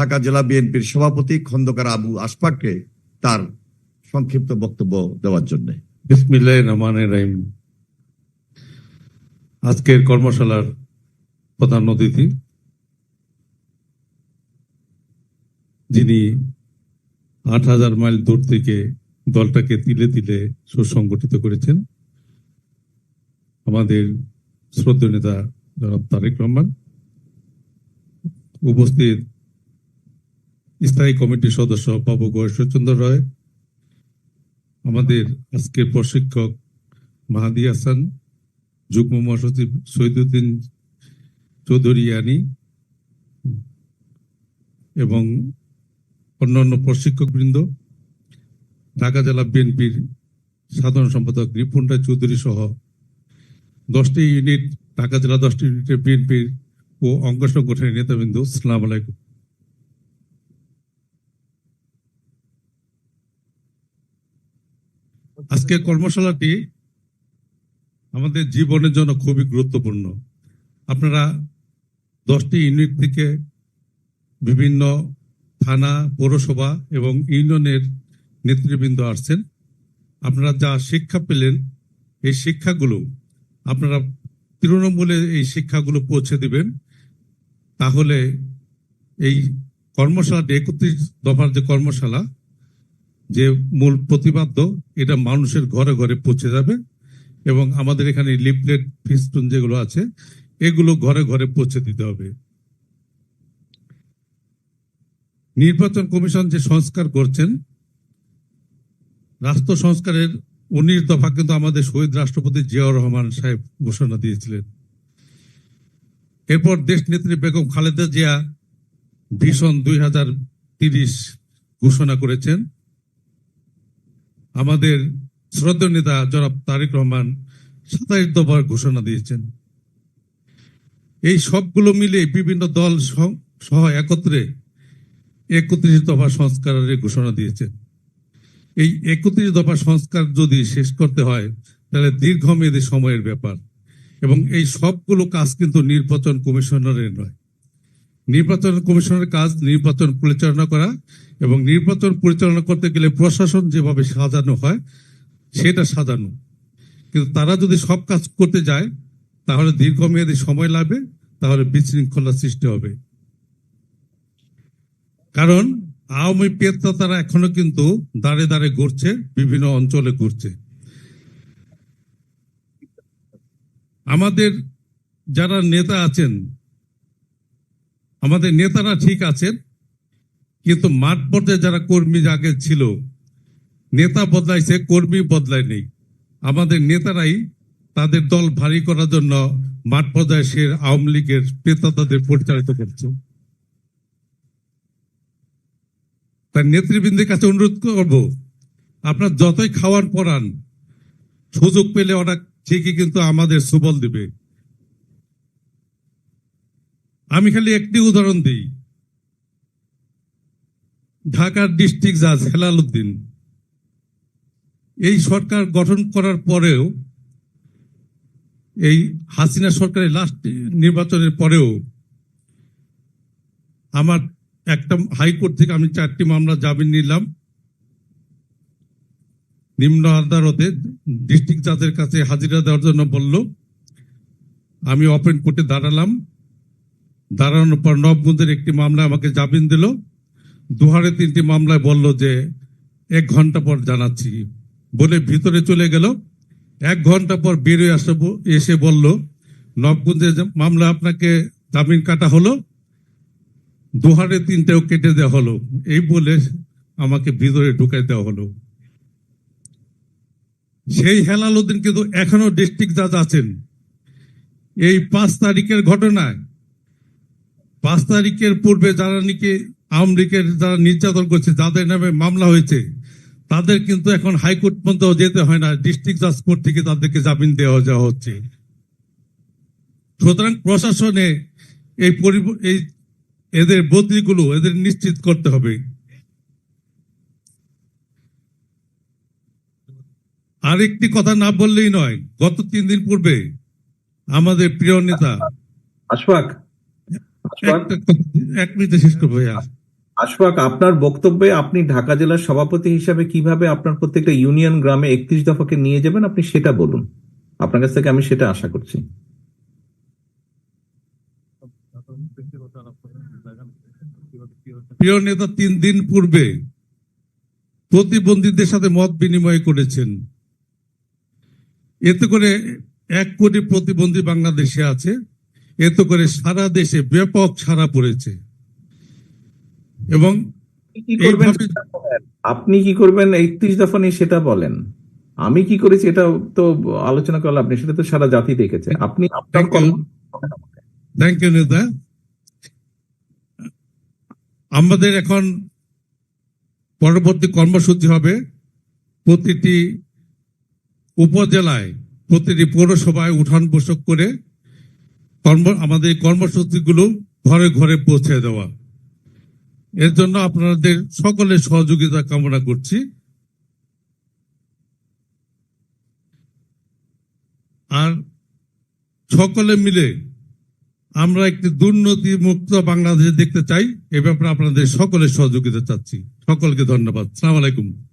ঢাকা জেলা বিএনপির সভাপতি খন্দকার আবু আশফাককে তার সংক্ষিপ্ত বক্তব্য দেওয়ার জন্য। আজকের কর্মশালার প্রধান অতিথি যিনি আট হাজার মাইল দূর থেকে দলটাকে তিলে তিলে সুসংগঠিত করেছেন, আমাদের শ্রদ্ধেয় নেতা জনাব তারেক রহমান। উপস্থিত স্থায়ী কমিটির সদস্য বাবু গয়েশ্বরচন্দ্র রায়, আমাদের আজকের প্রশিক্ষক মাহাদি হাসান, যুগ্ম মহাসচিব শহীদুদ্দিন চৌধুরী আনি এবং অন্যান্য প্রশিক্ষক বৃন্দ ঢাকা জেলা বিএনপির সাধারণ সম্পাদক রিপুন রায় চৌধুরী সহ দশটি ইউনিট, ঢাকা জেলা দশটি ইউনিটের বিএনপির ও অঙ্গ সংগঠনের নেতাবৃন্দ, সালাম আলাইকুম। আজকের কর্মশালাটি আমাদের জীবনের জন্য খুবই গুরুত্বপূর্ণ। আপনারা দশটি ইউনিট থেকে বিভিন্ন থানা, পৌরসভা এবং ইউনিয়নের নেতৃবৃন্দ আসছেন। আপনারা যা শিক্ষা পেলেন, এই শিক্ষাগুলো আপনারা তৃণমূলে এই শিক্ষাগুলো পৌঁছে দিবেন। তাহলে এই কর্মশালাটি একত্রিশ দফার যে কর্মশালা যে মূল প্রতিপাদ্য, এটা মানুষের ঘরে ঘরে পৌঁছে যাবে এবং আমাদের এখানে লিফলেট, ফিস্টুন যেগুলো আছে, এগুলো ঘরে ঘরে পৌঁছে দিতে হবে। নির্বাচন কমিশন যে সংস্কার করছেন, রাষ্ট্র সংস্কারের উনিশ দফা কিন্তু আমাদের শহীদ রাষ্ট্রপতি জিয়াউর রহমান সাহেব ঘোষণা দিয়েছিলেন। এরপর দেশ নেত্রী বেগম খালেদা জিয়া ভীষণ দুই ঘোষণা করেছেন। আমাদের শ্রদ্ধেয় নেতা জনাব তারেক রহমান সাতাইশ দফার ঘোষণা দিয়েছেন। এই সবগুলো মিলে বিভিন্ন দল সহ একত্রে একত্রিশ দফা সংস্কারের ঘোষণা দিয়েছেন। এই একত্রিশ দফা সংস্কার যদি শেষ করতে হয়, তাহলে দীর্ঘমেয়াদী সময়ের ব্যাপার এবং এই সবগুলো কাজ কিন্তু নির্বাচন কমিশনারের নয়। নির্বাচন কমিশনের কাজ নির্বাচন পরিচালনা করা এবং নির্বাচন পরিচালনা করতে গেলে প্রশাসন যেভাবে সাজানো হয়, সেটা সাজানো। কিন্তু তারা যদি সব কাজ করতে যায়, তাহলে দীর্ঘমেয়াদী সময় লাগবে, তাহলে বিশৃঙ্খলা সৃষ্টি হবে। কারণ আওয়ামী পেত্তা তারা এখনও কিন্তু দাঁড়ে দাঁড়ে ঘুরছে, বিভিন্ন অঞ্চলে ঘুরছে। আমাদের যারা নেতা আছেন আমাদের নেতারা ঠিক আছেন, কিন্তু মাঠ পর্যায়ে যারা কর্মী আগে ছিল, নেতা বদলাইছে, কর্মী বদলায় নেই আমাদের নেতারাই তাদের দল ভারী করার জন্য মাঠ পর্যায়ে সে আওয়ামী লীগের তাদের পরিচালিত করছে। তাই নেতৃবৃন্দের কাছে অনুরোধ করব, আপনার যতই খাওয়ার পরান, সুযোগ পেলে ওরা ঠিকই কিন্তু আমাদের সুবল দিবে। আমি খালি একটি উদাহরণ দিই। ঢাকার ডিস্ট্রিক্ট জাজ হেলাল উদ্দিন। এই সরকার গঠন করার পরেও, এই হাসিনা সরকারের লাস্ট নির্বাচনের পরেও, আমার একটা হাইকোর্ট থেকে আমি চারটি মামলা জামিন নিলাম। নিম্ন আদালতে ডিস্ট্রিক্ট জাজের কাছে হাজিরা দেওয়ার জন্য বলল, আমি ওপেন কোর্টে দাঁড়ালাম। দাঁড়ানোর পর নবগঞ্জের একটি মামলা আমাকে জামিন দিল। দুহারে তিনটি মামলায় বলল যে, এক ঘণ্টা পর জানাচ্ছি বলে ভিতরে চলে গেল। এক ঘণ্টা পর বেরিয়ে আসে এসে বলল নবগঞ্জের মামলা আপনাকে জামিন কাটা হলো, দুহারে তিনটেও কেটে দেওয়া হলো। এই বলে আমাকে ভিতরে ঢুকাই দেওয়া হলো। সেই হেলাল উদ্দিন কিন্তু এখনও ডিস্ট্রিক্ট জাজ আছেন। এই পাঁচ তারিখের ঘটনায় পাঁচ তারিখের পূর্বে যারা নাকি আওয়ামী লীগের যারা নির্যাতন করছে, যাদের নামে মামলা হয়েছে, তাদের কিন্তু এখন হাইকোর্ট পর্যন্ত যেতে হয় না। ডিস্ট্রিক্ট জাজ কোর্ট থেকে তাদেরকে জামিন দেওয়া যাওয়া হচ্ছে। সুতরাং প্রশাসনে এই এই এদের বদলিগুলো এদের নিশ্চিত করতে হবে। আরেকটি কথা না বললেই নয়, গত তিন দিন পূর্বে আমাদের প্রিয় নেতা আশফাক এক মিনিটে শেষ করব আশফাক আপনার বক্তব্যে আপনি ঢাকা জেলার সভাপতি হিসাবে কীভাবে আপনার প্রত্যেকটা ইউনিয়ন গ্রামে একত্রিশ দফাকে নিয়ে যাবেন আপনি সেটা বলুন। আপনার কাছ থেকে আমি সেটা আশা করছি। প্রিয় নেতা তিন দিন পূর্বে প্রতিবন্ধীদের সাথে মত বিনিময় করেছেন। এতে করে এক কোটি প্রতিবন্ধী বাংলাদেশে আছে। এতে করে সারা দেশে ব্যাপক সারা পড়েছে। এবং আপনি কি করবেন একত্রিশ দফা নিয়ে সেটা বলেন। আমি কি করেছি এটা তো আলোচনা করলাম আপনি সেটা তো সারা জাতি দেখেছে। আপনি। থ্যাংক ইউ নেতা আমাদের এখন পরবর্তী কর্মসূচি হবে প্রতিটি উপজেলায় প্রতিটি পৌরসভায় উঠান বসক করে কর্ম, আমাদের কর্মসূচিগুলো ঘরে ঘরে পৌঁছে দেওয়া। এর জন্য আপনাদের সকলের সহযোগিতা কামনা করছি। আর সকলে মিলে আমরা একটি দুর্নীতি মুক্ত বাংলাদেশ দেখতে চাই, এ ব্যাপারে আপনাদের সকলের সহযোগিতা চাচ্ছি। সকলকে ধন্যবাদ। সালাম আলাইকুম।